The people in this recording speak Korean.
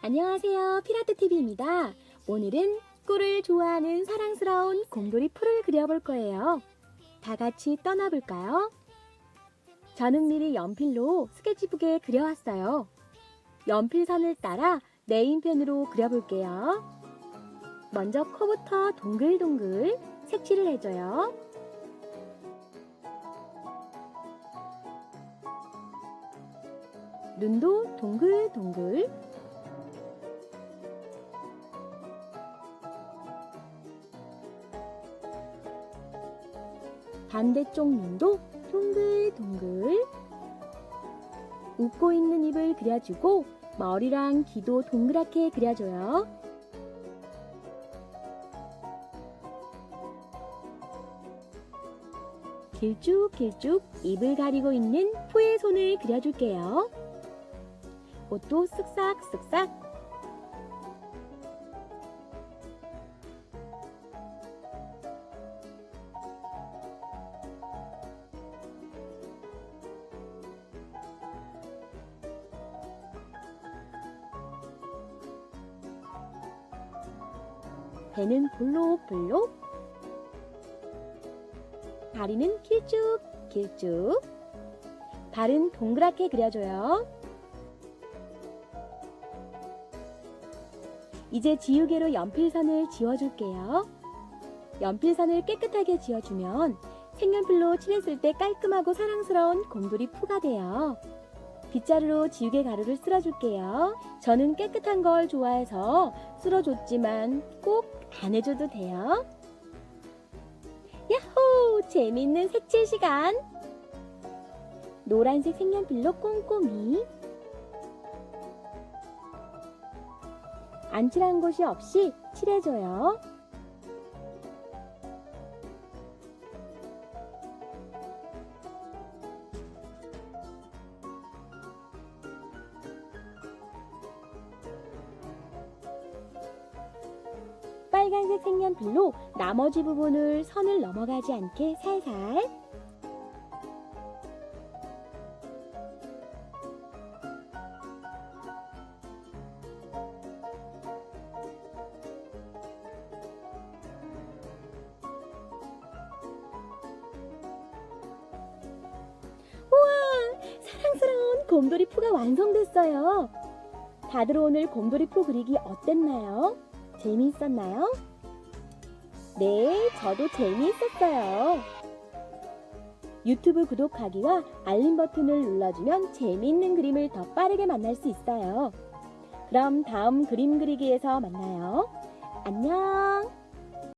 안녕하세요. 피라트TV입니다. 오늘은 꿀을 좋아하는 사랑스러운 곰돌이 풀을 그려볼 거예요. 다 같이 떠나볼까요? 저는 미리 연필로 스케치북에 그려왔어요. 연필선을 따라 네임펜으로 그려볼게요. 먼저 코부터 동글동글 색칠을 해줘요. 눈도 동글동글 반대쪽 눈도 동글동글 웃고 있는 입을 그려주고 머리랑 귀도 동그랗게 그려줘요. 길쭉길쭉 입을 가리고 있는 푸의 손을 그려줄게요. 옷도 쓱싹쓱싹 배는 볼록볼록 다리는 길쭉길쭉 발은 동그랗게 그려줘요. 이제 지우개로 연필선을 지워줄게요. 연필선을 깨끗하게 지워주면 색연필로 칠했을 때 깔끔하고 사랑스러운 곰돌이 푸가 돼요. 빗자루로 지우개 가루를 쓸어줄게요. 저는 깨끗한 걸 좋아해서 쓸어줬지만 꼭 안 해줘도 돼요. 야호! 재미있는 색칠 시간! 노란색 색연필로 꼼꼼히 안 칠한 곳이 없이 칠해줘요. 빨간색 색연필로 나머지 부분을 선을 넘어가지 않게 살살 우와! 사랑스러운 곰돌이 푸가 완성됐어요. 다들 오늘 곰돌이 푸 그리기 어땠나요? 재미있었나요? 네, 저도 재미있었어요. 유튜브 구독하기와 알림 버튼을 눌러주면 재미있는 그림을 더 빠르게 만날 수 있어요. 그럼 다음 그림 그리기에서 만나요. 안녕!